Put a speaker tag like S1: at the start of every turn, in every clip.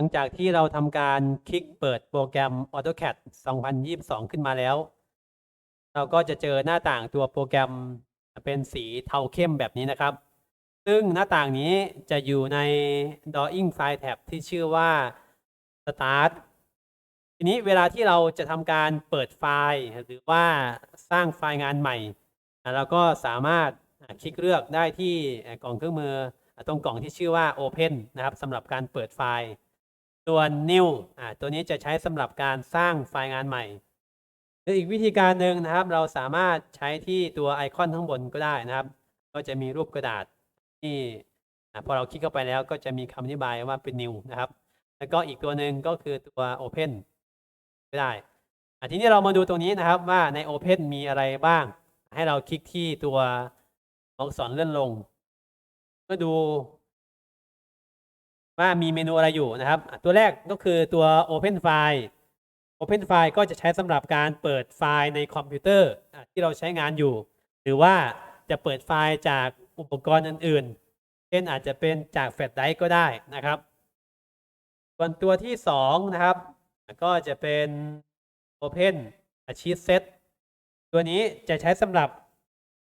S1: ลังจากที่เราทำการคลิกเปิดโปรแกรม AutoCAD 2022 ขึ้นมาแล้ว เราก็จะเจอหน้าต่างตัวโปรแกรมเป็นสีเทาเข้มแบบนี้นะครับ ซึ่งหน้าต่างนี้จะอยู่ใน Drawing File tab ที่ชื่อว่า Start ทีนี้เวลาที่เราจะทำการเปิดไฟล์ หรือว่าสร้างไฟล์งานใหม่ เราก็สามารถคลิกเลือกได้ที่กล่องเครื่องมือตรงกล่องที่ชื่อว่า Open นะครับสำหรับการเปิดไฟล์ ส่ว New อะตัวนี้จะใช้สำหรับการสร้างไฟล์งานใหม่หรืออีกวิธีการหนึ่งนะครับ เราสามารถใช้ที่ตัวไอคอนข้างบนก็ได้นะครับ ก็จะมีรูปกระดาษที่อะพอเราคลิกเข้าไปแล้วก็จะมีคำอธิบายว่าเป็น New นะครับ แล้วก็อีกตัวหนึ่งก็คือตัว Open ก็ได้อะทีนี้เรามาดูตรงนี้นะครับว่าใน Open มีอะไรบ้าง ให้เราคลิกที่ตัวอักษรเลื่อนลงเพื่อดู ว่ามีเมนูอะไรอยู่นะครับ ตัวแรกก็คือตัว Open File Open File ก็จะใช้สำหรับการเปิดไฟล์ในคอมพิวเตอร์ที่เราใช้งานอยู่ หรือว่าจะเปิดไฟล์จากอุปกรณ์อื่นๆ เช่นอาจจะเป็นจากแฟลชไดรฟ์ก็ได้นะครับส่วนตัวที่สองนะครับ ก็จะเป็น Open Sheet Set ตัวนี้จะใช้สำหรับ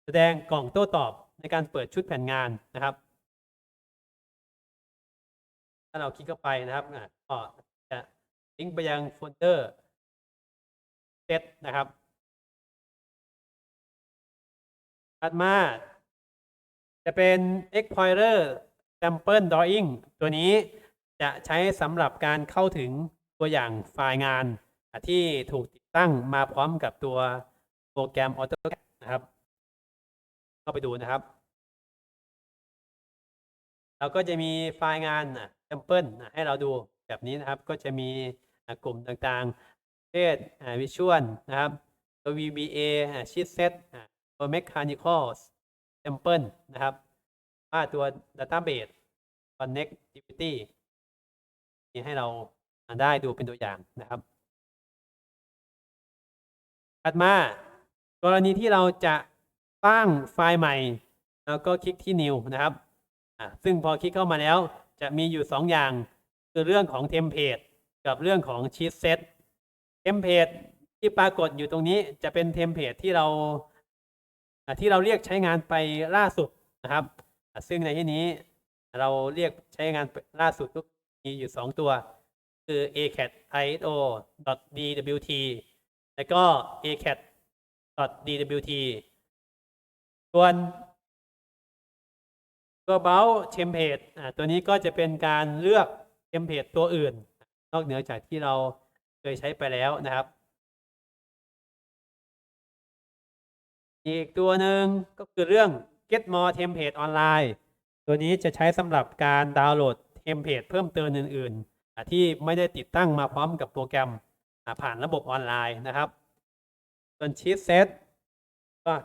S1: แสดงกล่องโต้ตอบในการเปิดชุดแผนงานนะครับ ถ้าเราคลิกเข้าไปนะครับก็จะลิงก์ไปยังโฟลเดอร์เซตนะครับถัดมาจะเป็น Explorer Sample Drawing ตัวนี้จะใช้สำหรับการเข้าถึงตัวอย่างไฟล์งาน ที่ถูกติดตั้งมาพร้อมกับตัวโปรแกรม AutoCAD นะครับ เข้าไปดูนะครับ เราก็จะมีไฟล์งานนะ sample นะให้เราดูแบบนี้นะครับก็จะมีกลุ่มต่างๆประเภทวิชวลนะครับตัว VBA อะ sheet set อะตัว mechanical sample นะครับว่าตัว database connectivity นี่ให้เราได้ดูเป็นตัวอย่างนะครับถัดมากรณีที่เราจะสร้างไฟล์ใหม่แล้วก็คลิกที่ new นะครับซึ่งพอคลิกเข้ามาแล้ว จะมีอยู่2อย่าง คือเรื่องของเทมเพลตกับเรื่องของชีตเซตเทมเพลตที่ปรากฏอยู่ตรงนี้จะเป็นเทมเพลตที่เราที่เราเรียกใช้งานไปล่าสุดนะครับ ซึ่งในที่นี้เราเรียกใช้งานล่าสุดก็มีอยู่ 2 ตัว คือ acat iso dwt แล้วก็ acat dwt ส่วน ตัว bout template อ่าตัวนี้ก็จะเป็นการเลือก template ตัวอื่น นอกเหนือจากที่เราเคยใช้ไปแล้วนะครับ อีกตัวหนึ่งก็คือเรื่อง get more template online ตัวนี้จะใช้สำหรับการดาวน์โหลดเทมเพลตเพิ่มเติมอื่น ๆ ที่ไม่ได้ติดตั้งมาพร้อมกับโปรแกรมผ่านระบบออนไลน์นะครับ ส่วนชีตเซต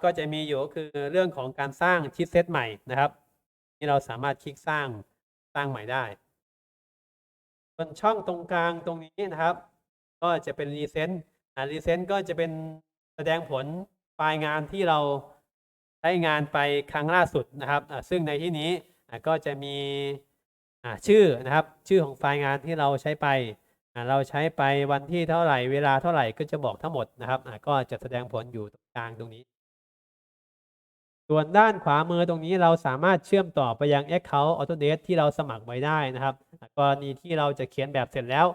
S1: ก็จะมีอยู่ก็คือเรื่องของการสร้างชีตเซตใหม่นะครับ ที่เราสามารถคลิกสร้างสร้างใหม่ได้ส่วนช่องตรงกลางตรงนี้นะครับ ก็จะเป็นรีเซนต์อารีเซนต์ก็จะเป็นแสดงผลไฟล์งานที่เราใช้งานไปครั้งล่าสุดนะครับ ซึ่งในที่นี้ก็จะมีชื่อนะครับ ชื่อของไฟล์งานที่เราใช้ไปเราใช้ไปวันที่เท่าไหร่เวลาเท่าไหร่ก็จะบอกทั้งหมดนะครับก็จะแสดงผลอยู่ตรงกลางตรงนี้ ส่วนด้านขวามือตรงนี้เราสามารถเชื่อมต่อไปยัง Account Autodesk ที่เราสมัครไว้ได้นะครับกรณีที่เราจะเขียนแบบเสร็จแล้ว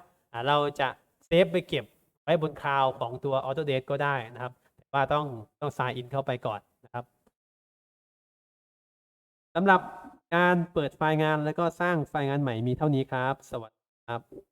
S1: เราจะเซฟไปเก็บไว้บนคลาวด์ของตัว Autodesk ก็ได้นะครับแต่ว่าต้องต้อง sign in เข้าไปก่อนนะครับสำหรับการเปิดไฟล์งานแล้วก็สร้างไฟล์งานใหม่มีเท่านี้ครับ สวัสดีครับ